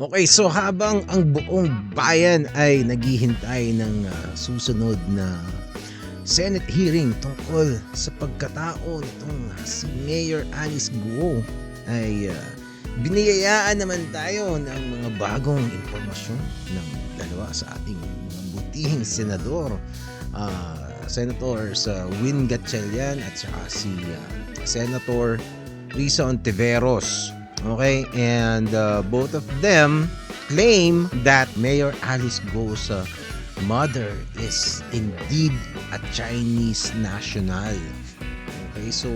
Okay, so habang ang buong bayan ay naghihintay ng ah, susunod na Senate hearing tungkol sa pagkatao nitong si Mayor Alice Guo ay ah, biniyayaan naman tayo ng mga bagong impormasyon ng dalawa sa ating mga butihing senador. Ah, Senator sa Win Gatchalian at saka si ah, Senator Risa Ontiveros. Okay, and uh, both of them claim that Mayor Alice Go's uh, mother is indeed a Chinese national. Okay, so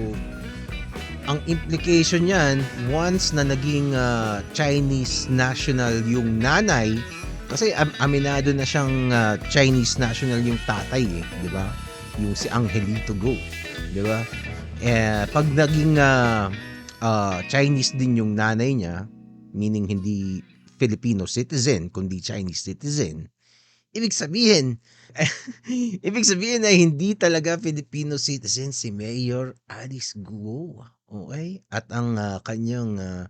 ang implication niyan, once na naging uh, Chinese national yung nanay, kasi am- aminado na siyang uh, Chinese national yung tatay eh, di ba? Yung si Angelito Go, di ba? Eh, pag naging uh, uh, Chinese din yung nanay niya, meaning hindi Filipino citizen, kundi Chinese citizen, ibig sabihin, ibig sabihin na hindi talaga Filipino citizen si Mayor Alice Guo. Okay? At ang ah, kanyang ah,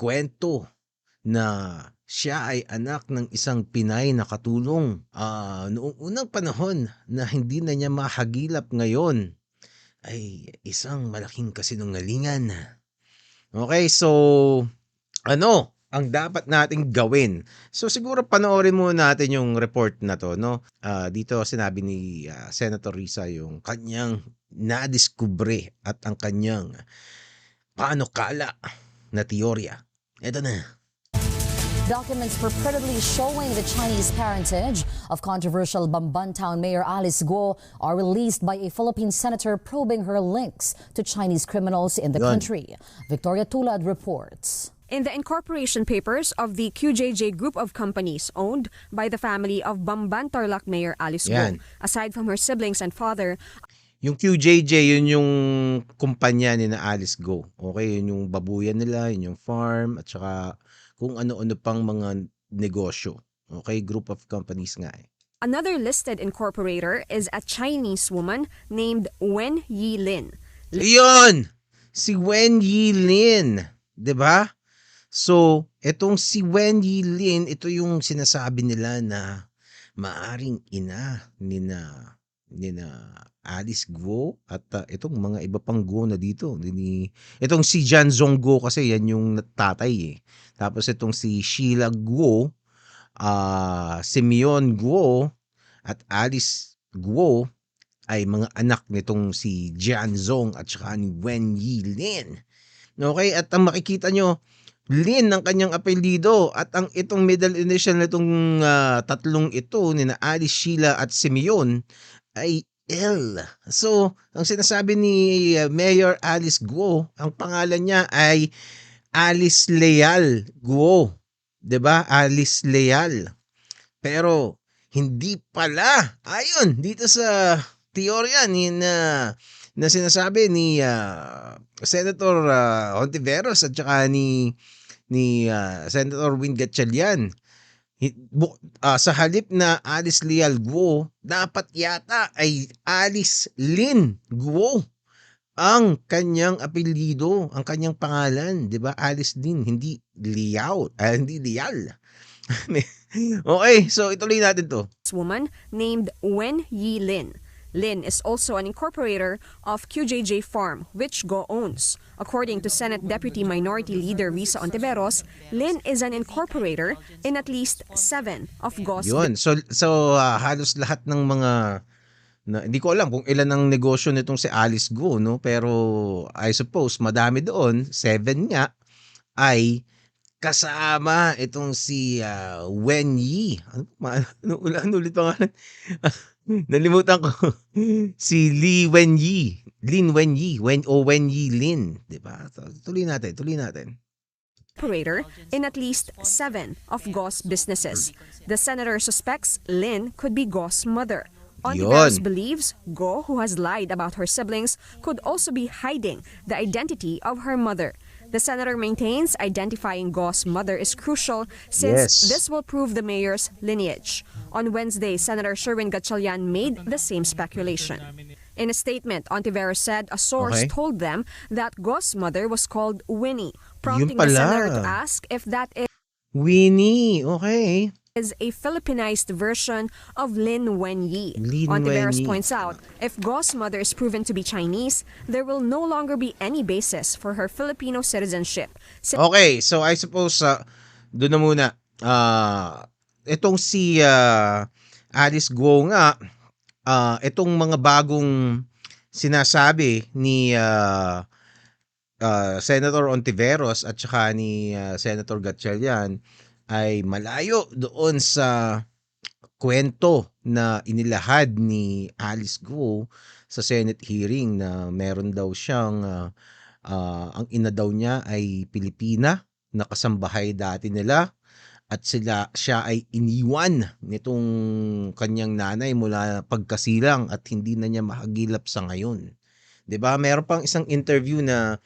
kwento na siya ay anak ng isang Pinay na katulong ah, noong unang panahon na hindi na niya mahagilap ngayon ay isang malaking kasinungalingan. Okay, so ano ang dapat nating gawin? So siguro panoorin muna natin yung report na to, no? Ah, dito sinabi ni ah, Senator Risa yung kanyang nadiskubre at ang kanyang panukala na teorya. Ito na. Documents purportedly showing the Chinese parentage of controversial Bambantown Mayor Alice Guo are released by a Philippine senator probing her links to Chinese criminals in the Yun. country. Victoria Tulad reports. In the incorporation papers of the QJJ group of companies owned by the family of Bamban Tarlac Mayor Alice Yan. Guo, aside from her siblings and father, Yung QJJ, yun yung kumpanya ni na Alice Go. Okay, yun yung babuyan nila, yun yung farm, at saka kung ano-ano pang mga negosyo. Okay, group of companies nga eh. another listed incorporator is a Chinese woman named Wen Yi Lin. Yun! Si Wen Yilin. 'di ba? So, etong si Wen Yilin, ito yung sinasabi nila na maaring ina ni na ni na Alice Guo at uh, itong mga iba pang Guo na dito. Ni, itong si Jan Zong Guo kasi yan yung tatay eh. Tapos itong si Sheila Guo, ah Simeon Guo at Alice Guo ay mga anak nitong si Jian Zong at saka ni Wen Yilin. Okay, at ang makikita nyo, Lin ang kanyang apelyido at ang itong middle initial nitong ah, tatlong ito ni na Alice, Sheila at Simeon ay L. So, ang sinasabi ni ah, Mayor Alice Guo, ang pangalan niya ay Alice Leal Guo. 'Di ba? Alice Leal. Pero hindi pala. Ayon dito sa teorya ni na na sinasabi ni ah, Senator uh, Ontiveros at saka ni ni ah, Senator Win Gatchalian. Ah, sa halip na Alice Leal Guo, dapat yata ay Alice Lin Guo ang kanyang apelyido, ang kanyang pangalan, 'di ba? Alice Lin, hindi Liao, ah, hindi Lial. okay, so ituloy natin 'to. woman named Wen Yi Lin. Lin is also an incorporator of QJJ Farm, which Go owns. According to Senate Deputy Minority Leader Risa Ontiveros, Lin is an incorporator in at least seven of Go's Yun. So so ah, halos lahat ng mga na, hindi ko alam kung ilan ang negosyo nitong si Alice Go, no? Pero I suppose madami doon, seven nga ay kasama itong si ah, Wen Yi. Ano, ano, ano ulit pangalan? Nalimutan ko. si Li Wen Yi. Lin Wen Yi. Wen, o Wen Yi Lin. Diba? So, tuloy natin, tuloy natin. operator in at least seven of Go's businesses. The senator suspects Lin could be Go's mother. Ontiveros believes Go, who has lied about her siblings, could also be hiding the identity of her mother. The senator maintains identifying Go's mother is crucial since Yes. this will prove the mayor's lineage. On Wednesday, Senator Sherwin Gatchalian made the same speculation. In a statement, Ontiveros said a source Okay. told them that Go's mother was called Winnie, prompting the senator to ask if that is Winnie, okay. Is a Filipinized version of Lin Wenyi. Lin Ontiveros Wenyi. points out, if Go's mother is proven to be Chinese, there will no longer be any basis for her Filipino citizenship. Okay, so I suppose uh, doon na muna. Ah, itong si ah, Alice Guo nga, ah, itong mga bagong sinasabi ni ah, ah, Senator Ontiveros at saka ni ah, Senator Gatchalian ay malayo doon sa kwento na inilahad ni Alice Guo sa Senate hearing na meron daw siyang ah, ah, ang ina daw niya ay Pilipina na kasambahay dati nila at sila siya ay iniwan nitong kanyang nanay mula pagkasilang at hindi na niya mahagilap sa ngayon. 'Di ba? Meron pang isang interview na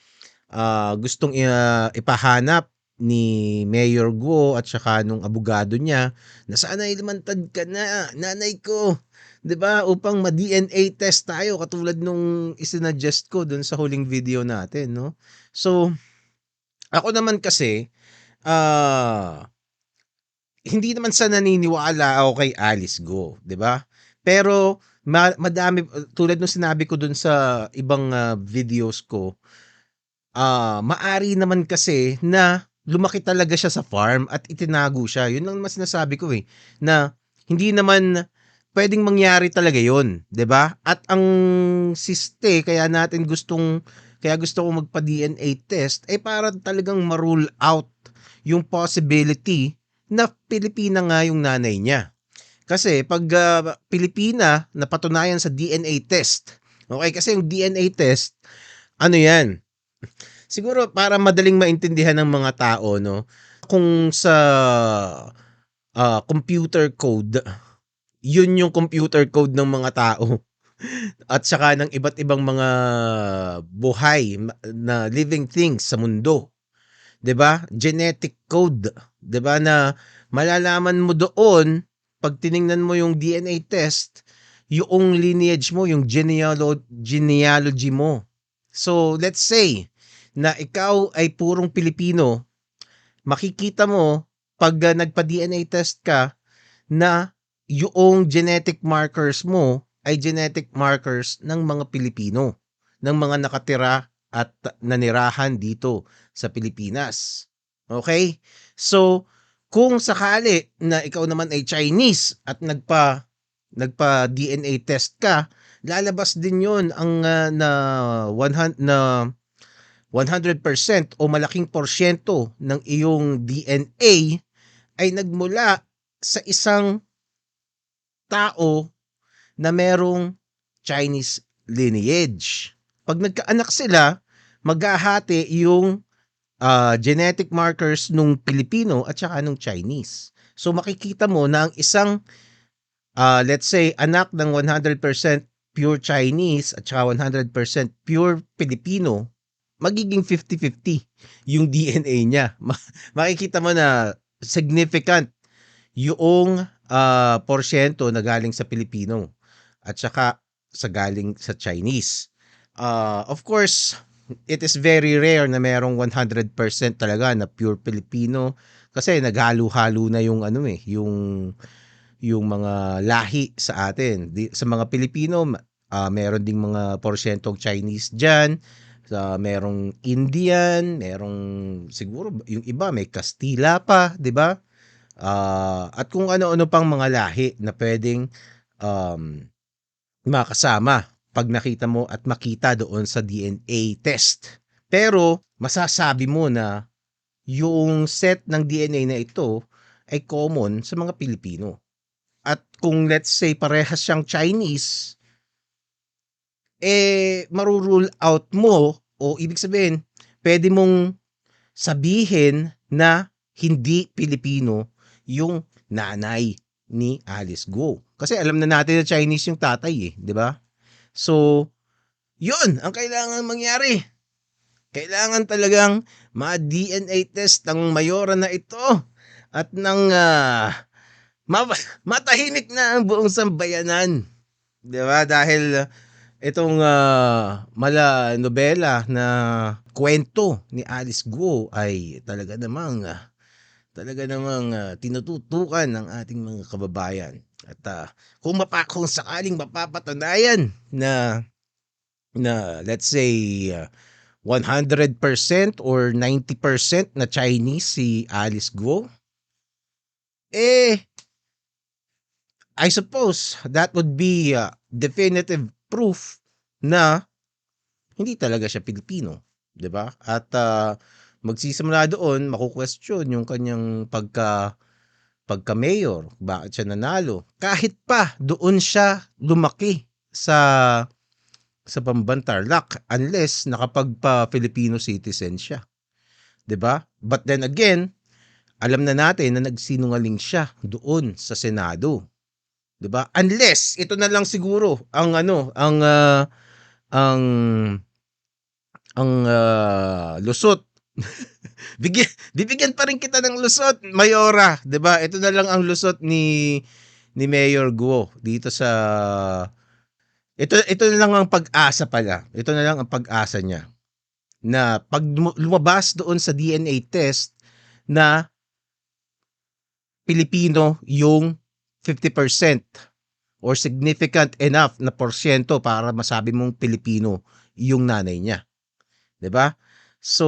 ah, gustong i- ipahanap ni Mayor Go at saka nung abogado niya na sana ilmantad ka na, nanay ko. 'Di ba? Upang ma-DNA test tayo katulad nung isinadjust ko dun sa huling video natin, no? So, ako naman kasi ah hindi naman sa naniniwala ako kay Alice Go, 'di ba? Pero ma- madami tulad nung sinabi ko dun sa ibang ah, videos ko, ah maari naman kasi na lumaki talaga siya sa farm at itinago siya. Yun lang mas sinasabi ko eh na hindi naman pwedeng mangyari talaga 'yon, 'di ba? At ang siste kaya natin gustong kaya gusto ko magpa-DNA test eh para talagang ma-rule out yung possibility na Pilipina nga yung nanay niya. Kasi pag ah, Pilipina napatunayan sa DNA test. Okay, kasi yung DNA test ano 'yan? Siguro para madaling maintindihan ng mga tao no, kung sa ah, computer code yun yung computer code ng mga tao at saka ng iba't ibang mga buhay na living things sa mundo. 'Di ba? Genetic code, 'di ba na malalaman mo doon pag tiningnan mo yung DNA test, yung lineage mo, yung genealo- genealogy mo. So, let's say na ikaw ay purong Pilipino, makikita mo pag ah, nagpa-DNA test ka na yung genetic markers mo ay genetic markers ng mga Pilipino, ng mga nakatira at nanirahan dito sa Pilipinas. Okay? So, kung sakali na ikaw naman ay Chinese at nagpa nagpa DNA test ka, lalabas din 'yon ang ah, na 100 na 100% o malaking porsyento ng iyong DNA ay nagmula sa isang tao na merong Chinese lineage. Pag nagkaanak sila, maghahati yung ah, genetic markers nung Pilipino at saka nung Chinese. So makikita mo na ang isang ah, let's say anak ng 100% pure Chinese at saka 100% pure Filipino, magiging 50-50 yung DNA niya. Ma- Makikita mo na significant yung ah, porsyento na galing sa Pilipino at saka sa galing sa Chinese. Ah, of course, it is very rare na merong 100% talaga na pure Filipino kasi naghalo-halo na yung ano eh, yung yung mga lahi sa atin. Di, sa mga Pilipino, ah, meron ding mga porsyentong Chinese diyan. Sa merong Indian, merong siguro yung iba may Kastila pa, 'di ba? Ah, at kung ano-ano pang mga lahi na pwedeng um, makasama pag nakita mo at makita doon sa DNA test. Pero masasabi mo na yung set ng DNA na ito ay common sa mga Pilipino. At kung let's say parehas siyang Chinese, eh marurule out mo o ibig sabihin, pwede mong sabihin na hindi Pilipino yung nanay ni Alice Go. Kasi alam na natin na Chinese yung tatay eh, di ba? So, yun ang kailangan mangyari. Kailangan talagang ma-DNA test ng mayora na ito at ng ah, ma- matahimik na ang buong sambayanan. 'Di ba? Dahil ah, itong ah, mala nobela na kwento ni Alice Guo ay talaga namang ah, talaga namang ah, tinututukan ng ating mga kababayan. At ah, kung mapa kung sakaling mapapatunayan na na let's say ah, 100% or 90% na Chinese si Alice Guo, eh I suppose that would be ah, definitive proof na hindi talaga siya Pilipino, 'di ba? At ah, magsisimula doon, maku-question yung kanyang pagka pagka-mayor, bakit siya nanalo. Kahit pa doon siya lumaki sa sa Pambantarlac unless nakapagpa Filipino citizen siya. 'Di ba? But then again, alam na natin na nagsinungaling siya doon sa Senado. 'Di ba? Unless ito na lang siguro ang ano, ang ah, ang ang ah, lusot. Bigyan bibigyan pa rin kita ng lusot, Mayora, 'di ba? Ito na lang ang lusot ni ni Mayor Guo dito sa ito ito na lang ang pag-asa pala. Ito na lang ang pag-asa niya. Na pag lum- lumabas doon sa DNA test na Pilipino yung 50% or significant enough na porsyento para masabi mong Pilipino yung nanay niya. 'Di ba? So,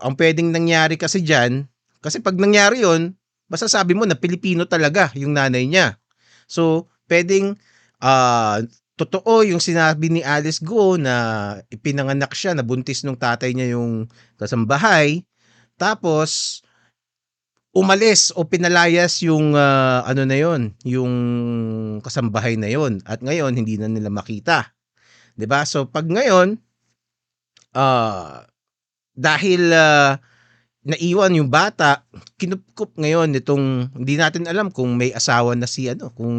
ang pwedeng nangyari kasi diyan, kasi pag nangyari 'yon, masasabi mo na Pilipino talaga yung nanay niya. So, pwedeng ah totoo yung sinabi ni Alice Go na ipinanganak siya na buntis nung tatay niya yung kasambahay. Tapos umalis o pinalayas yung ah, ano na yon, yung kasambahay na yon at ngayon hindi na nila makita. 'Di ba? So pag ngayon ah dahil ah, naiwan yung bata, kinupkup ngayon nitong hindi natin alam kung may asawa na si ano, kung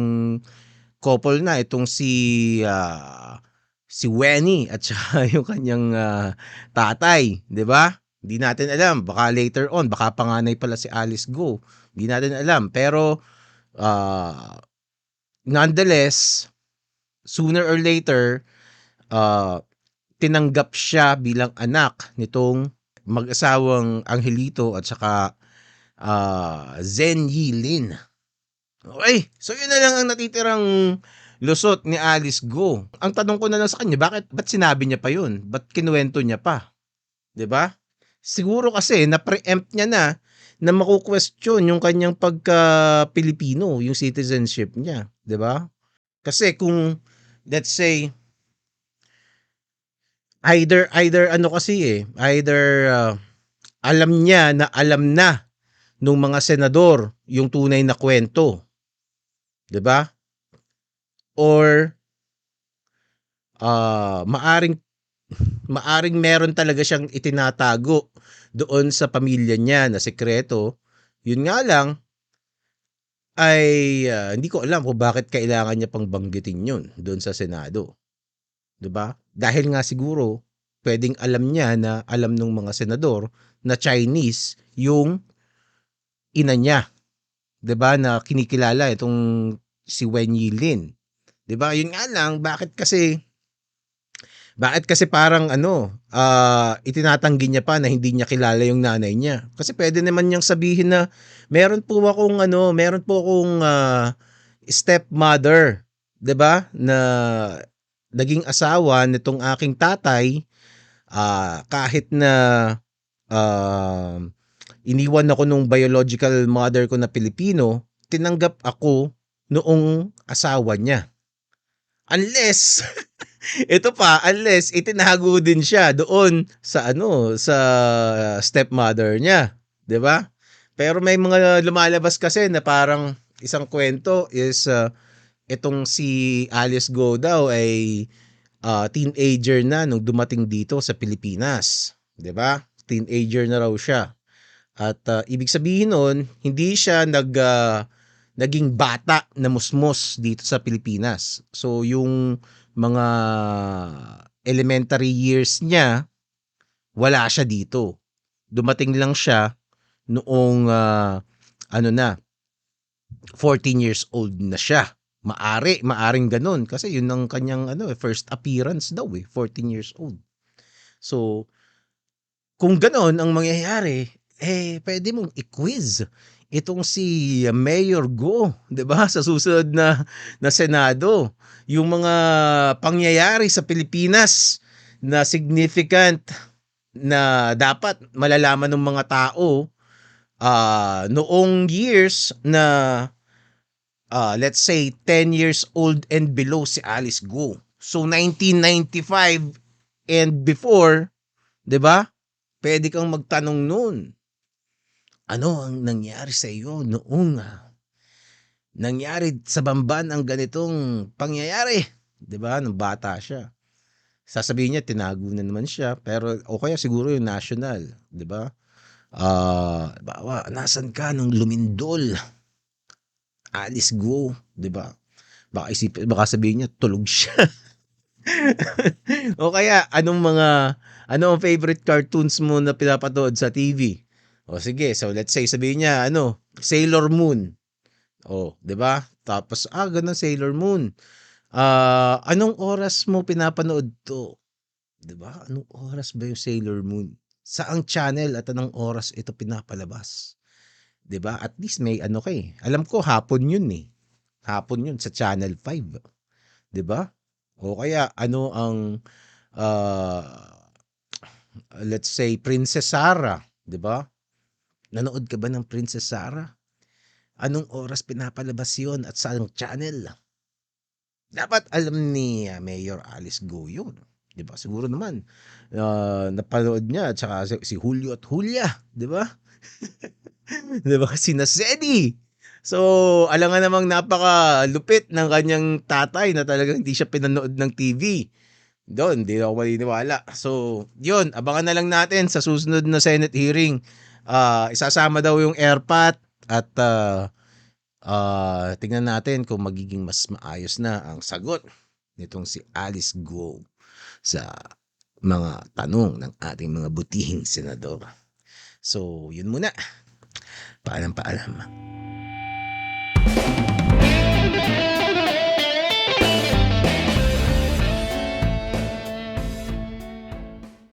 couple na itong si ah, si Wenny at saka yung kanyang ah, tatay, 'di ba? Hindi natin alam, baka later on, baka panganay pala si Alice Go. Hindi natin alam, pero ah, nonetheless, sooner or later, ah, tinanggap siya bilang anak nitong mag-asawang Angelito at saka ah, Zen Yilin. Okay, so yun na lang ang natitirang lusot ni Alice Go. Ang tanong ko na lang sa kanya, bakit ba't sinabi niya pa yun? Ba't kinuwento niya pa? 'Di ba? Siguro kasi na-preempt niya na na maku-question yung kanyang pagka-Pilipino, yung citizenship niya, 'di ba? Kasi kung let's say either either ano kasi eh, either ah, alam niya na alam na nung mga senador yung tunay na kwento. 'Di ba? Or ah maaring maaring meron talaga siyang itinatago doon sa pamilya niya na sekreto. Yun nga lang ay ah, hindi ko alam kung bakit kailangan niya pang banggitin yun doon sa Senado. 'Di ba? Dahil nga siguro pwedeng alam niya na alam ng mga senador na Chinese yung ina niya. 'Di ba? Na kinikilala itong si Wen Yilin. 'Di ba? Yun nga lang bakit kasi bakit kasi parang ano, ah itinatanggi niya pa na hindi niya kilala yung nanay niya. Kasi pwede naman niyang sabihin na meron po akong ano, meron po akong ah, stepmother, 'di ba? Na naging asawa nitong aking tatay ah kahit na ah, iniwan ako nung biological mother ko na Pilipino, tinanggap ako noong asawa niya. Unless ito pa, unless itinago din siya doon sa ano, sa stepmother niya, 'di ba? Pero may mga lumalabas kasi na parang isang kwento is ah, itong si Alice Go daw ay ah, teenager na nung dumating dito sa Pilipinas, 'di ba? Teenager na raw siya. At ah, ibig sabihin nun, hindi siya nag ah, naging bata na musmos dito sa Pilipinas. So yung mga elementary years niya, wala siya dito. Dumating lang siya noong ah, ano na 14 years old na siya. Maari, maaring ganun kasi yun ang kanyang ano eh, first appearance daw eh, 14 years old. So kung ganon ang mangyayari, eh pwede mong i-quiz. Itong si Mayor Go, 'di ba? Sa susunod na na Senado, yung mga pangyayari sa Pilipinas na significant na dapat malalaman ng mga tao ah noong years na ah, let's say 10 years old and below si Alice Go. So 1995 and before, 'di ba? Pwede kang magtanong noon. Ano ang nangyari sa iyo noong ah, nangyari sa Bamban ang ganitong pangyayari? 'Di ba? Nung bata siya. Sasabihin niya tinago na naman siya pero o kaya siguro yung national, 'di ba? Ah, bawa, nasan ka nung lumindol? Alice go, 'di ba? Baka isipin, baka sabihin niya tulog siya. o kaya anong mga ano ang favorite cartoons mo na pinapanood sa TV? O sige, so let's say sabihin niya ano, Sailor Moon. O, 'di ba? Tapos ah, ganun Sailor Moon. Ah, anong oras mo pinapanood 'to? 'Di ba? Anong oras ba yung Sailor Moon? Saang channel at anong oras ito pinapalabas? 'Di ba? At least may ano kay. Alam ko hapon 'yun eh. Hapon 'yun sa Channel 5. 'Di ba? O kaya ano ang ah, let's say Princess Sarah, 'di ba? Nanood ka ba ng Princess Sarah? Anong oras pinapalabas 'yon at saang channel? Dapat alam ni ah, Mayor Alice Go 'yun. 'Di ba? Siguro naman ah, napanood niya at saka si, si Julio at Julia, 'di ba? 'Di ba? Sina Sedi. So, alam nga namang napakalupit ng kanyang tatay na talagang hindi siya pinanood ng TV. Doon, hindi ako maniniwala. So, yun, abangan na lang natin sa susunod na Senate hearing. Ah, isasama daw yung airpat at ah, ah, tingnan natin kung magiging mas maayos na ang sagot nitong si Alice Go sa mga tanong ng ating mga butihing senador. So, yun muna. Paalam, paalam.